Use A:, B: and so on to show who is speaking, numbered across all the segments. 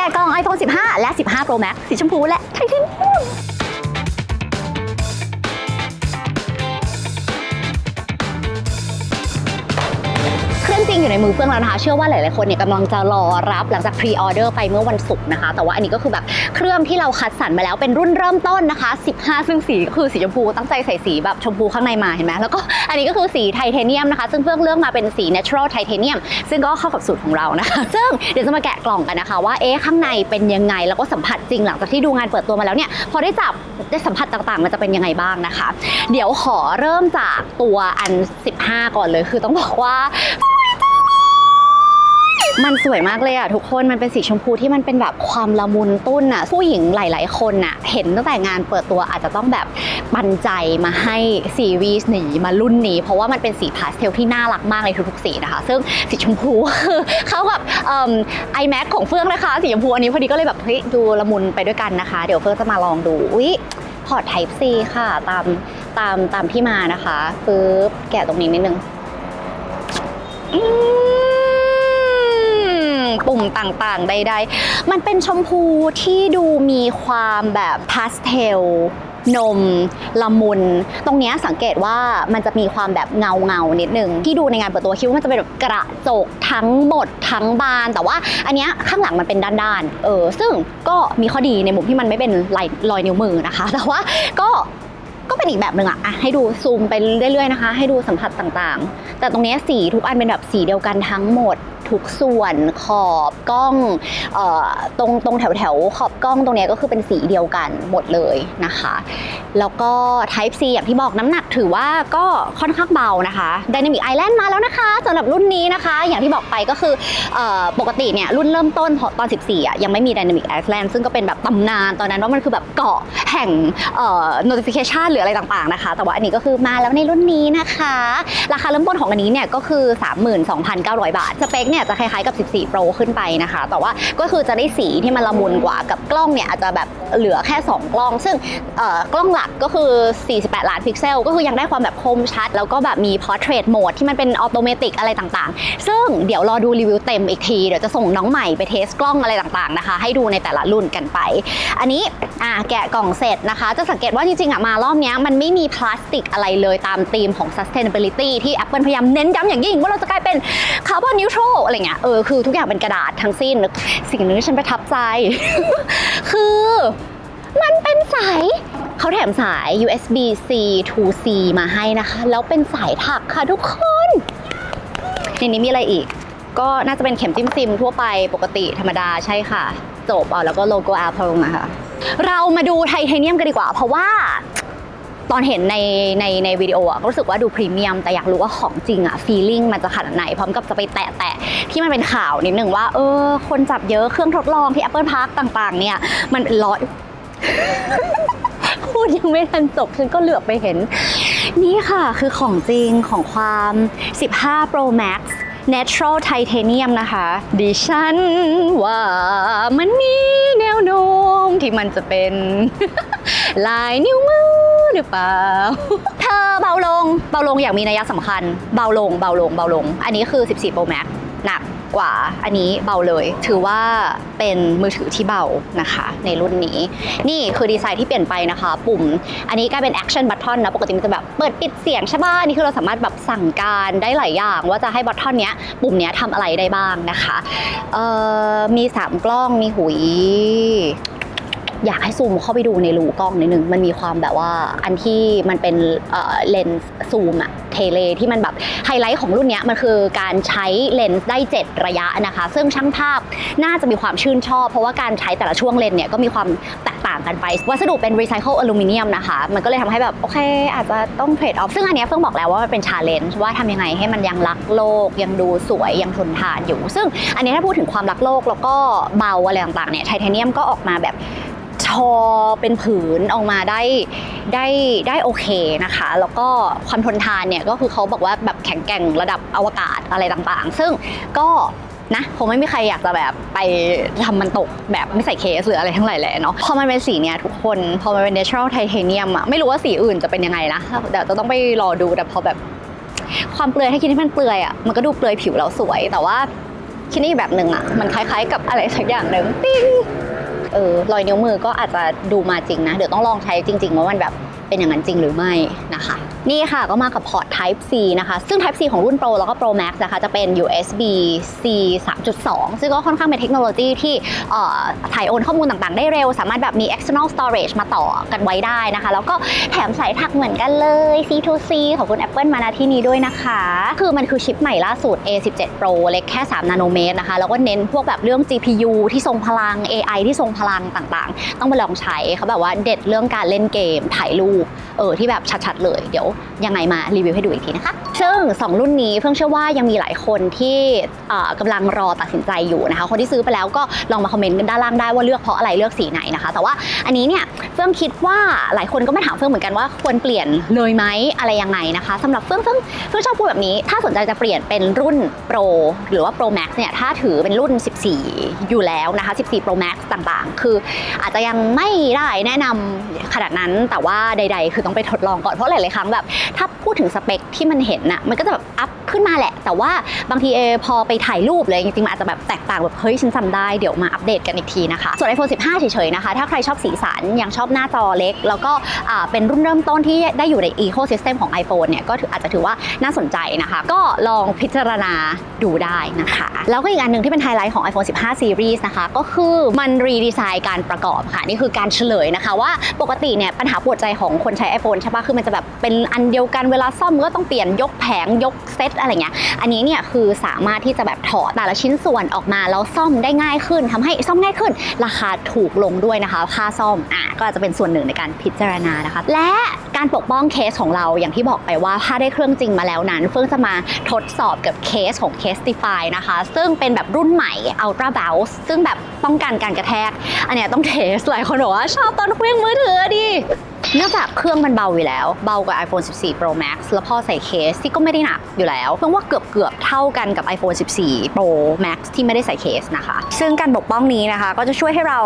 A: แก่กล่อง iPhone 15 และ 15 Pro Max สีชมพูและไทเทเนียม รื่องจริงอยู่ในมือเฟื่องแล้วนะคะ เชื่อว่าหลายๆคนเนี่ยกำลังจะรอรับหลังจากพรีออเดอร์ไปเมื่อวันศุกร์นะคะ แต่ว่าอันนี้ก็คือแบบเครื่องที่เราคัดสรรมาแล้วเป็นรุ่นเริ่มต้นนะคะ 15 ซึ่งสีก็คือสีชมพูตั้งใจใส่สีแบบชมพูข้างในมาเห็นไหมแล้วก็อันนี้ก็คือสีไทเทเนียมนะคะ ซึ่งเฟื่องเลือกมาเป็นสี natural titanium ซึ่งก็เข้ากับสูตรของเรานะคะ ซึ่งเดี๋ยวจะมาแกะกล่องกันนะคะ ว่าเอ๊ะข้างในเป็นยังไงแล้วก็สัมผัสจริงหลังจากที่ดูงานเปิดตัวมาแล้วเนี่ยพอได้จับได้สัมผัสต่างๆ มันจะเป็นยังไงบ้างนะคะ เดี๋ยวขอเริ่มจากตัวอัน 15 ก่อนเลย คือต้องบอกว่า มันสวยมากเลยอะทุกคนมันเป็นสีชมพูที่มันเป็นแบบความละมุนตุ้นอะผู้หญิงหลาย ๆ คนอะเห็นตั้งแต่งานเปิดตัวอาจจะต้องแบบปันใจมาให้ซีรีส์นี้มารุ่นนี้ เพราะว่ามันเป็นสีพาสเทลที่น่ารักมากในทุกๆสีนะคะ ซึ่งสีชมพูคือเข้ากับไอแม็กของเฟื่องนะคะสีชมพูอันนี้พอดีก็เลยแบบเฮ้ยดูละมุนไปด้วยกันนะคะ เดี๋ยวเฟื่องจะมาลองดูอุ๊ยพอร์ต Type C ค่ะตามตามตามที่มานะคะปึ๊บแกะตรงนี้นิดนึงอืม ปุ่มต่างๆ ใด ๆ มันเป็นชมพูที่ดูมีความแบบพาสเทลนมละมุน ตรงเนี้ยสังเกตว่ามันจะมีความแบบเงาเงานิดนึง ที่ดูในงานเปิดตัวคิดว่ามันจะเป็นแบบกระจกทั้งหมดทั้งบาน แต่ว่าอันเนี้ยข้างหลังมันเป็นด้านๆเออซึ่งก็มีข้อดีในมุมที่มันไม่เป็นลายรอยนิ้วมือนะคะ แต่ว่าก็ ก็เป็นอีกแบบหนึ่งอะอะให้ดูซูมไปเรื่อยๆนะคะ ให้ดูสัมผัสต่างๆ แต่ตรงนี้สีทุกอันเป็นแบบสีเดียวกันทั้งหมดทุกส่วนขอบกล้องออตรงตรงแถวแถวขอบกล้องตรงนี้ก็คือเป็นสีเดียวกันหมดเลยนะคะ แล้วก็ Type C อย่างที่บอกน้ำหนักถือว่าก็ค่อนข้างเบานะคะ Dynamic Island มาแล้วนะคะสำหรับรุ่นนี้นะคะ อย่างที่บอกไปก็คืออปกติเนี่ยรุ่นเริ่มต้นตอน 14อะยังไม่มี Dynamic Island ซึ่งก็เป็นแบบตำนานตอนนั้นว่ามันคือแบบเกาะแห่ง notification หรืออะไรต่างๆนะคะ แต่ว่าอันนี้ก็คือมาแล้วในรุ่นนี้นะคะ ราคาเริ่มต้นของอันนี้เนี่ยก็คือ 32,900 บาท สเปคเนี่ยจะคล้ายๆกับ 14 Pro ขึ้นไปนะคะ แต่ว่าก็คือจะได้สีที่มันละมุนกว่ากับกล้องเนี่ยอาจจะแบบเหลือแค่ 2 กล้อง ซึ่งเอ่อกล้องหลักก็คือ 48 ล้านพิกเซล ก็คือยังได้ความแบบคมชัด แล้วก็แบบมี portrait mode ที่มันเป็นออโตเมติกอะไรต่างๆ ซึ่งเดี๋ยวรอดูรีวิวเต็มอีกที เดี๋ยวจะส่งน้องใหม่ไปเทสกล้องอะไรต่างๆนะคะ ให้ดูในแต่ละรุ่นกันไป อันนี้อ่าแกะกล่องเสร็จนะคะ จะสังเกตว่าจริงๆอะมารอบเนี้มันไม่มีพลาสติกอะไรเลยตามธีมของ sustainability ที่ Apple พยายามเน้นย้ำอย่างยิ่ง ว่าเราจะกลายเป็น carbon neutral อะไรเงี้ยเออคือทุกอย่างเป็นกระดาษทั้งสิ้น สิ่งหนึงที่ฉันประทับใจ คือมันเป็นสายเขาแถมสาย USB C to C มาให้นะคะ แล้วเป็นสายถักค่ะทุกคนในนี้มีอะไรอีก ก็น่าจะเป็นเข็มจิ้มซิมทั่วไปปกติธรรมดาใช่ค่ะ จบเอาแล้วก็โลโก้ Apple นะคะเรามาดูไทเทเนียมกันดีกว่า เพราะว่า ตอนเห็นในในในวิดีโออะก็รู้สึกว่าดูพรีเมียม แต่อยากรู้ว่าของจริงอะฟีลิ่งมันจะขนาดไหน พร้อมกับจะไปแตะแตะที่มันเป็นข่าวนิดหนึ่งว่า เออ คนจับเยอะเครื่องทดลองที่ Apple Park ต่างๆ เนี่ย มันเป็นร้อยพูดยังไม่ทันจบฉันก็เหลือบไปเห็น นี่ค่ะคือของจริงของความ 15 Pro Max Natural Titanium นะคะ ดิฉันว่ามันมีแนวโน้มที่มันจะเป็นลายนิ้วมือ หรือเปล่า เธอเบาลง เบาลงอย่างมีนัยสำคัญ เบาลง เบาลง เบาลง อันนี้คือ 14 Pro Max หนักกว่าอันนี้เบาเลย ถือว่าเป็นมือถือที่เบานะคะ ในรุ่นนี้ นี่คือดีไซน์ที่เปลี่ยนไปนะคะ ปุ่ม อันนี้กลายเป็น action button นะ ปกติมันจะแบบเปิดปิดเสียงใช่ป่ะอันนี่คือเราสามารถแบบสั่งการได้หลายอย่าง ว่าจะให้บัตทอนเนี้ย ปุ่มเนี้ยทำอะไรได้บ้างนะคะ เอ่อ มี 3 กล้องมีหุย อยากให้ซูมเข้าไปดูในรูกล้องนิดนึงมันมีความแบบว่าอันที่มันเป็นเลนส์ซูมอะเทเลที่มันแบบไฮไลท์ของรุ่นนี้มันคือการใช้เลนส์ได้ 7 ระยะนะคะ ซึ่งช่างภาพน่าจะมีความชื่นชอบ เพราะว่าการใช้แต่ละช่วงเลนส์เนี่ยก็มีความแตกต่างกันไป วัสดุเป็นรีไซเคิลอลูมิเนียมนะคะ มันก็เลยทำให้แบบโอเค อาจจะต้องเทรดออฟซึ่งอันนี้เพิ่งบอกแล้วว่ามันเป็นชาเลนจ์ว่าทำยังไงให้มันยังรักโลก ยังดูสวยยังทนทานอยู่ ซึ่งอันนี้ถ้าพูดถึงความรักโลกแล้วก็เบาอะไรต่างๆเนี่ยไทเทเนียมก็ออกมาแบบ ทอเป็นผืนออกมาได้ได้ได้โอเคนะคะ แล้วก็ความทนทานเนี่ยก็คือเขาบอกว่าแบบแข็งแกร่งระดับอวกาศอะไรต่างๆ ซึ่งก็นะคงไม่มีใครอยากจะแบบไปทำมันตกแบบไม่ใส่เคสหรืออะไรทั้งหลายแหละเนาะพอมันเป็นสีเนี่ยทุกคนพอมันเป็น natural titanium อะไม่รู้ว่าสีอื่นจะเป็นยังไงนะเดี๋ยวจะต้องไปรอดูแต่พอแบบ ความเปลือยถ้าคิดให้มันเปลือยอะมันก็ดูเปลือยผิวแล้วสวย แต่ว่าคิดได้อีกแบบหนึ่งอะมันคล้ายๆกับอะไรสักอย่างหนึ่งปิ้ง เออรอยนิ้วมือก็อาจจะดูมาจริงนะ เดี๋ยวต้องลองใช้จริง ๆ ว่ามันแบบเป็นอย่างนั้นจริงหรือไม่นะคะ นี่ค่ะก็มากับพอร์ต Type C นะคะ ซึ่ง Type C ของรุ่น Pro แล้วก็ Pro Max นะคะ จะเป็น USB C 3.2 ซึ่งก็ค่อนข้างเป็นเทคโนโลยีที่ถ่ายโอนข้อมูลต่างๆ ได้เร็ว สามารถแบบมี external storage มาต่อกันไว้ได้นะคะ แล้วก็แถมสายถักเหมือนกันเลย C2C ของคุณ Apple มาณที่นี้ด้วยนะคะ คือมันคือชิปใหม่ล่าสุด A17 Pro เล็กแค่ 3 นาโนเมตรนะคะ แล้วก็เน้นพวกแบบเรื่อง GPU ที่ทรงพลัง AI ที่ทรงพลังต่างๆ ต้องไปลองใช้เขาแบบว่าเด็ดเรื่องการเล่นเกมถ่ายรูปเออที่แบบชัดๆเลยเดี๋ยวยังไงมารีวิวให้ดูอีกทีนะคะ ซึ่ง 2 รุ่นนี้เพิ่งเชื่อว่ายังมีหลายคนที่เอ่อกำลังรอตัดสินใจอยู่นะคะ คนที่ซื้อไปแล้วก็ลองมาคอมเมนต์กันด้านล่างได้ว่าเลือกเพราะอะไรเลือกสีไหนนะคะ แต่ว่าอันนี้เนี่ยเฟื่องคิดว่าหลายคนก็มาถามเฟื่องเหมือนกันว่าควรเปลี่ยนเลยไหมอะไรยังไงนะคะสำหรับเฟื่องเฟื่องเฟื่องชอบพูดแบบนี้ ถ้าสนใจจะเปลี่ยนเป็นรุ่น Pro หรือว่า Pro Max เนี่ยถ้าถือเป็นรุ่น 14 อยู่แล้วนะคะ 14 Pro Max ต่างๆ คืออาจจะยังไม่ได้แนะนำขนาดนั้นแต่ว่าใด ๆ คือต้องไปทดลองก่อนเพราะหลายๆครั้งแบบถ้าพูดถึงสเปคที่มันเห็นน่ะมันก็จะแบบอัพ ขึ้นมาแหละ แต่ว่าบางทีเออพอไปถ่ายรูปเลยจริงๆมันอาจจะแบบแตกต่างแบบเฮ้ยฉันจำได้เดี๋ยวมาอัปเดตกันอีกทีนะคะ ส่วน iPhone 15 เฉยๆนะคะ ถ้าใครชอบสีสันยังชอบหน้าจอเล็ก แล้วก็เป็นรุ่นเริ่มต้นที่ได้อยู่ใน Ecosystem ของ iPhone เนี่ยก็ออาจจะถือว่าน่าสนใจนะคะ ก็ลองพิจารณาดูได้นะคะ แล้วก็อีกอันหนึ่งที่เป็นไฮไลท์ของ iPhone 15 Series นะคะก็คือมันรีดีไซน์การประกอบค่ะนี่คือการเฉลยนะคะ ว่าปกติเนี่ยปัญหาปวดใจของคนใช้ iPhone ใช่ปะคือมันจะแบบเป็นอันเดียวกันเวลาซ่อมก็ต้องเปลี่ยนยกแผงยกเซตอะไรเงี้ย อันนี้เนี่ยคือสามารถที่จะแบบถอดแต่ละชิ้นส่วนออกมาแล้วซ่อมได้ง่ายขึ้นทำให้ซ่อมง่ายขึ้น ราคาถูกลงด้วยนะคะ ค่าซ่อมอะก็อาจจะเป็นส่วนหนึ่งในการพิจารณานะคะ และการปกป้องเคสของเราอย่างที่บอกไปว่าถ้าได้เครื่องจริงมาแล้วนั้นเฟื่องจะมาทดสอบกับเคสของ Casetify นะคะ ซึ่งเป็นแบบรุ่นใหม่ Ultra Bounce ซึ่งแบบป้องกันการกระแทก อันเนี้ยต้องเทสหลายคนบอกว่าชอบตอนเครื่องมือถือดิ เนื่องจากเครื่องมันเบาอยู่แล้ว เบากว่า iPhone 14 Pro Max แล้วพอใส่เคสที่ก็ไม่ได้หนักอยู่แล้วเพิ่งว่าเกือบเกือบเท่ากันกับ iPhone 14 Pro Max ที่ไม่ได้ใส่เคสนะคะ ซึ่งการปกป้องนี้นะคะ ก็จะช่วยให้เรา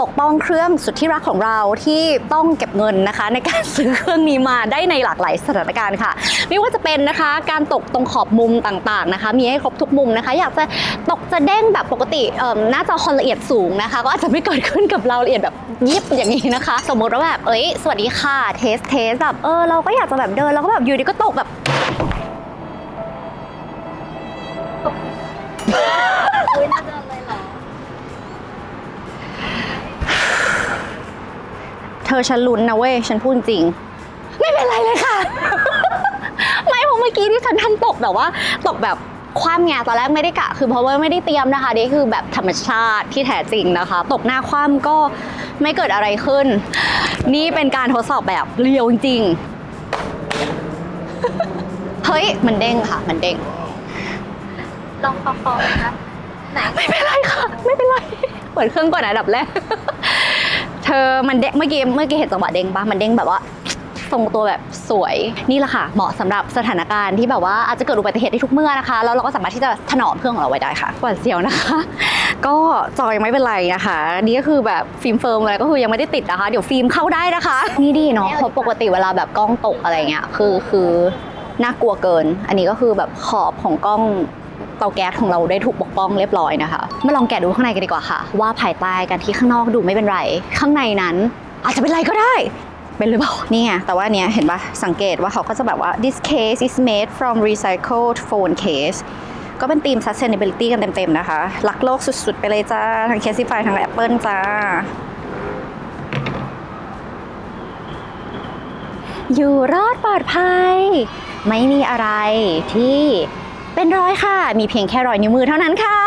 A: ปกป้องเครื่องสุดที่รักของเราที่ต้องเก็บเงินนะคะ ในการซื้อเครื่องนี้มาได้ในหลากหลายสถานการณ์ค่ะ ไม่ว่าจะเป็นนะคะการตกตรงขอบมุมต่างๆนะคะ มีให้ครบทุกมุมนะคะ อยากจะตกจะเด้งแบบปกติเอิ่มหน้าจอความละเอียดสูงนะคะ ก็อาจจะไม่เกิดขึ้นกับเราละเอียดแบบยิบอย่างนี้นะคะ สมมติว่าแบบเอ้ยสวัสดีค่ะเทสเทสแบบเออเราก็อยากจะแบบเดินแล้วก็แบบอยู่ดีก็ตกแบบเธอฉันลุ้นนะเว้ยฉันพูดจริง ไม่เป็นไรเลยค่ะ ไม่เพราะเมื่อกี้ที่ฉันทำตกแบบว่า ตกแบบความไงตอนแรกไม่ได้กะ คือเพราะว่าไม่ได้เตรียมนะคะนี่คือแบบธรรมชาติที่แท้จริงนะคะ ตกหน้าคว่ำก็ ไม่เกิดอะไรขึ้น นี่เป็นการทดสอบแบบเรียวจริงๆเฮ้ย มันเด้งค่ะ มันเด้ง
B: ลองคอคอนะคะไหน
A: ไม่เป็นไรค่ะ ไม่เป็นไร เปิดเครื่องก่อนนะอันดับแรก เธอมันเด้งเมื่อกี้เมื่อกี้เห็นจังหวะเด้งปะมันเด้งแบบว่า ทรงตัวแบบสวยนี่แหละค่ะ เหมาะสำหรับสถานการณ์ที่แบบว่าอาจจะเกิดอุบัติเหตุได้ทุกเมื่อนะคะ แล้วเราก็สามารถที่จะถนอมเครื่องของเราไว้ได้ค่ะหวาดเสียวนะคะ ก็จอยงไม่เป็นไรนะคะนี่ก็คือแบบฟิล์มเฟิร์มอะไรก็คือยังไม่ได้ติดนะคะ เดี๋ยวฟิล์มเข้าได้นะคะ นี่ดีเนาะเพราะปกติเวลาแบบกล้องตกอะไรเงี้ยคือคือน่ากลัวเกิน อันนี้ก็คือแบบขอบของกล้องเตาแก๊สของเราได้ถูกปกป้องเรียบร้อยนะคะ มาลองแกะดูข้างในกันดีกว่าค่ะ ว่าภายใต้กันที่ข้างนอกดูไม่เป็นไร ข้างในนั้นอาจจะเป็นไรก็ได้ เป็นหรือเปล่านี่ไงแต่ว่าอันเนี้ยเห็นปะสังเกตว่าเขาก็จะแบบว่า this case is made from recycled phone case ก็เป็นธีม sustainability กันเต็มๆนะคะ รักโลกสุดๆ ไปเลยจ้า ทั้ง Casify ทั้ง Apple จ้า อยู่รอดปลอดภัย ไม่มีอะไรที่ เป็นร้อยค่ะ มีเพียงแค่รอยนิ้วมือเท่านั้นค่ะ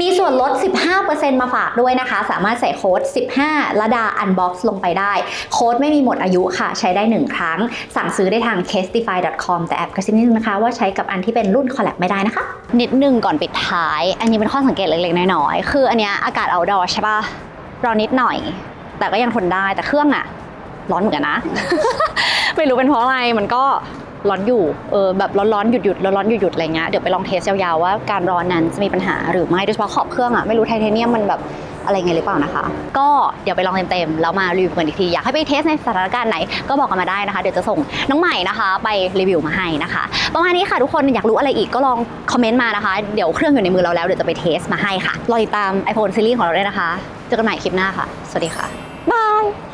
A: มีส่วนลด 15%มาฝากด้วยนะคะ สามารถใส่โค้ด 15ละดา unbox ลงไปได้ โค้ดไม่มีหมดอายุค่ะ ใช้ได้ 1 ครั้ง สั่งซื้อได้ทาง castify.com แต่แอบกระซิบนิดนึงนะคะ ว่าใช้กับอันที่เป็นรุ่น collab ไม่ได้นะคะ นิดนึงก่อนปิดท้าย อันนี้เป็นข้อสังเกตเล็กๆน้อยๆคืออันเนี้ยอากาศ outdoor ใช่ปะร้อนนิดหน่อย แต่ก็ยังทนได้แต่เครื่องอะร้อนเหมือนกันนะ ไม่รู้เป็นเพราะอะไรมันก็ ร้อนอยู่ เออแบบร้อนๆหยุดหยุดร้อนๆหยุดหยุดอะไรเงี้ย เดี๋ยวไปลองเทสยาวๆว่าการร้อนนั้นจะมีปัญหาหรือไม่ โดยเฉพาะขอบเครื่องอะไม่รู้ไทเทเนียมมันแบบอะไรไงหรือเปล่านะคะ ก็เดี๋ยวไปลองเต็มๆแล้วมารีวิวกันอีกที อยากให้ไปเทสในสถานการณ์ไหนก็บอกกันมาได้นะคะ เดี๋ยวจะส่งน้องใหม่นะคะ ไปรีวิวมาให้นะคะ ประมาณนี้ค่ะทุกคนอยากรู้อะไรอีกก็ลองคอมเมนต์มานะคะ เดี๋ยวเครื่องอยู่ในมือเราแล้วเดี๋ยวจะไปเทสมาให้ค่ะ รอติดตาม iPhone ซีรีส์ของเราด้วยนะคะ เจอกันใหม่คลิปหน้าค่ะ สวัสดีค่ะ บาย